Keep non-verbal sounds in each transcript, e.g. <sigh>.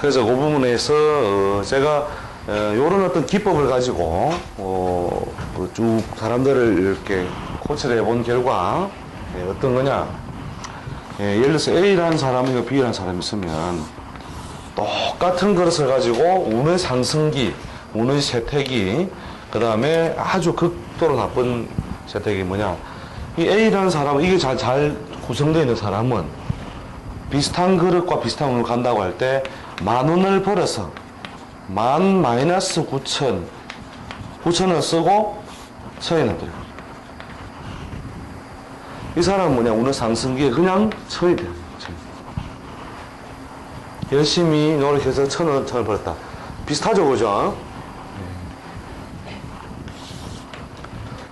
그래서 그 부분에서 어, 제가 이런 어떤 기법을 가지고 어, 그쭉 사람들을 이렇게 코치를 해본 결과 예, 어떤 거냐 예, 예를 들어서 A라는 사람이고 B라는 사람이 있으면 똑같은 그릇을 가지고 운의 상승기, 운의 세택이, 그 다음에 아주 극도로 나쁜 세택이 뭐냐. 이 A라는 사람은 이게 잘, 잘 구성되어 있는 사람은 비슷한 그릇과 비슷한 운을 간다고 할 때 만 원을 벌어서 만 마이너스 구천, 구천을 쓰고 서해는 들어요. 이 사람은 뭐냐, 운의 상승기에 그냥 돼요. 열심히 노력해서 천 원, 천을 벌었다. 비슷하죠, 그죠?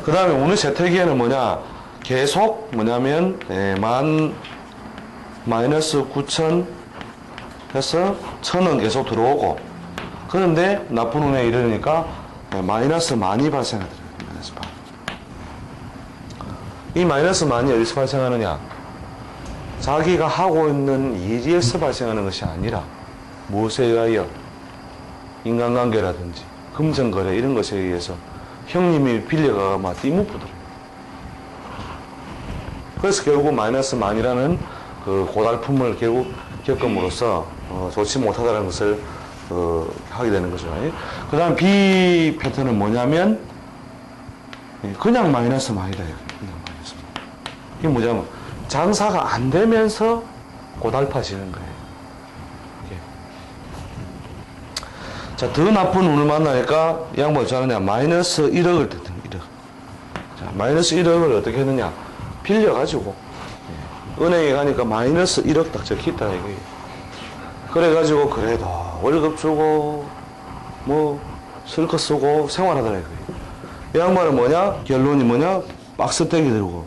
그 다음에 오늘 재택기에는 뭐냐, 계속 뭐냐면, 예, 만, 마이너스 9천 해서 천 원 계속 들어오고, 그런데 나쁜 운에 이르니까 예, 마이너스 많이 발생하더라고요. 이 마이너스 많이 어디서 발생하느냐? 자기가 하고 있는 일에서 발생하는 것이 아니라 무엇에 의하여 인간관계라든지 금전거래 이런 것에 의해서 형님이 빌려가 막 띠묻고들어요. 그래서 결국 마이너스 만이라는 그 고달픔을 결국 겪음으로써 어, 좋지 못하다는 것을 어, 하게 되는 거죠. 그 다음 B 패턴은 뭐냐면 예, 그냥 마이너스 만이다. 이거예요. 그냥 마이너스 만. 이게 뭐냐면 장사가 안 되면서 고달파지는 거예요. 자, 더 나쁜 운을 만나니까 이 양반이 저하느냐 마이너스 1억을 뜯는 1억. 자, 마이너스 1억을 어떻게 했느냐? 빌려가지고 예. 은행에 가니까 마이너스 1억 딱 적혀있다 이거예요. 그래가지고 그래도 월급 주고 뭐 실컷 쓰고 생활하더라 이거예요. 이 양반은 뭐냐? 결론이 뭐냐? 박스 떼기 들고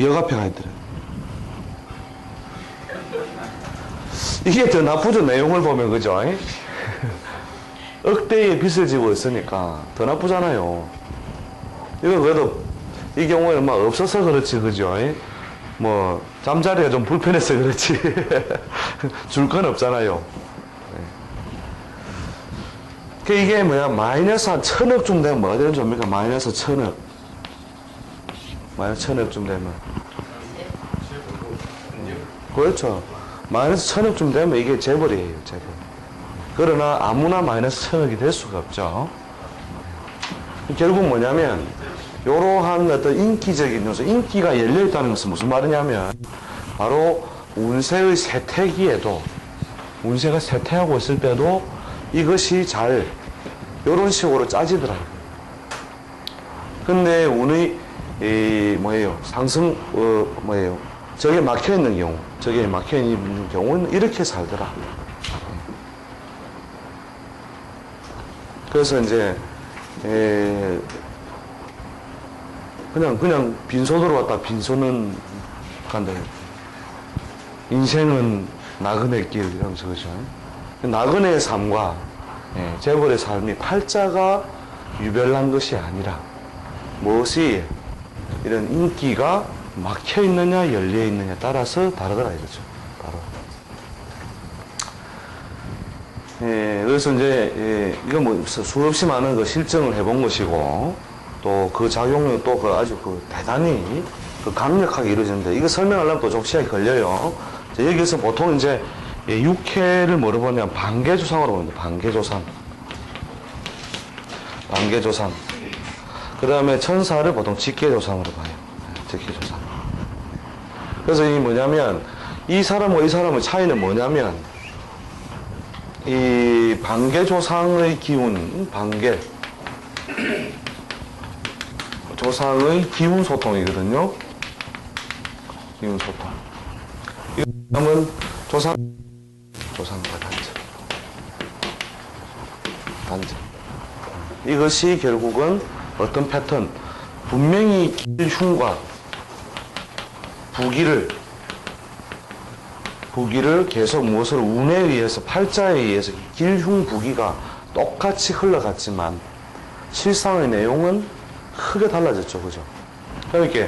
역 앞에 가 있더라. 이게 더 나쁘죠, 내용을 보면, 그죠? <laughs> 억대의 빚을 지고 있으니까 더 나쁘잖아요. 이거 그래도 이 경우에는 막 없어서 그렇지, 그죠? 뭐, 잠자리가 좀 불편해서 그렇지. <laughs> 줄 건 없잖아요. 그 이게 뭐야, 마이너스 한 천억쯤 되면 뭐 어디는 줍니까? 마이너스 천억. 마이너스 천억쯤 되면. 그렇죠. 마이너스 천억쯤 되면 이게 재벌이에요, 재벌. 그러나 아무나 마이너스 천억이 될 수가 없죠. 결국 뭐냐면, 이러한 어떤 인기적인 요소, 인기가 열려있다는 것은 무슨 말이냐면, 바로 운세의 세태기에도, 운세가 세태하고 있을 때도 이것이 잘, 이런 식으로 짜지더라고요. 근데 운의, 이, 뭐예요, 상승, 어, 뭐예요, 저게 막혀 있는 경우, 저게 막혀 있는 경우는 이렇게 살더라. 그래서 이제, 에, 그냥, 그냥 빈손으로 왔다 빈손은 간다. 인생은 나그네 길, 이러면서 그죠. 나그네의 삶과 예, 재벌의 삶이 팔자가 유별난 것이 아니라 무엇이 이런 인기가 막혀 있느냐 열려 있느냐 따라서 다르더라 이거죠. 바로. 예, 그래서 이제 예, 이거 뭐 수- 수없이 많은 그 실증을 해본 것이고 또 그 작용은 또그 아주 그 대단히 그 강력하게 이루어지는데 이거 설명하려면 또 좀 시간이 걸려요. 자, 여기서 보통 이제 예, 육회를 뭐로 보냐면 반개조상으로 보는데 반개조상. 반개조상. 그 다음에 천사를 보통 직계조상으로 봐요. 네, 직계조상. 그래서 이 뭐냐면 이 사람과 이 사람의 차이는 뭐냐면 이 반개조상의 기운, 반개 조상의 기운 소통이거든요. 기운 소통. 이 사람은 조상 조상과 단절. 단절. 이것이 결국은 어떤 패턴, 분명히 길흉과 부기를 부기를 계속 무엇을 운에 의해서 팔자에 의해서 길흉 부기가 똑같이 흘러갔지만 실상의 내용은 크게 달라졌죠, 그죠? 그러니까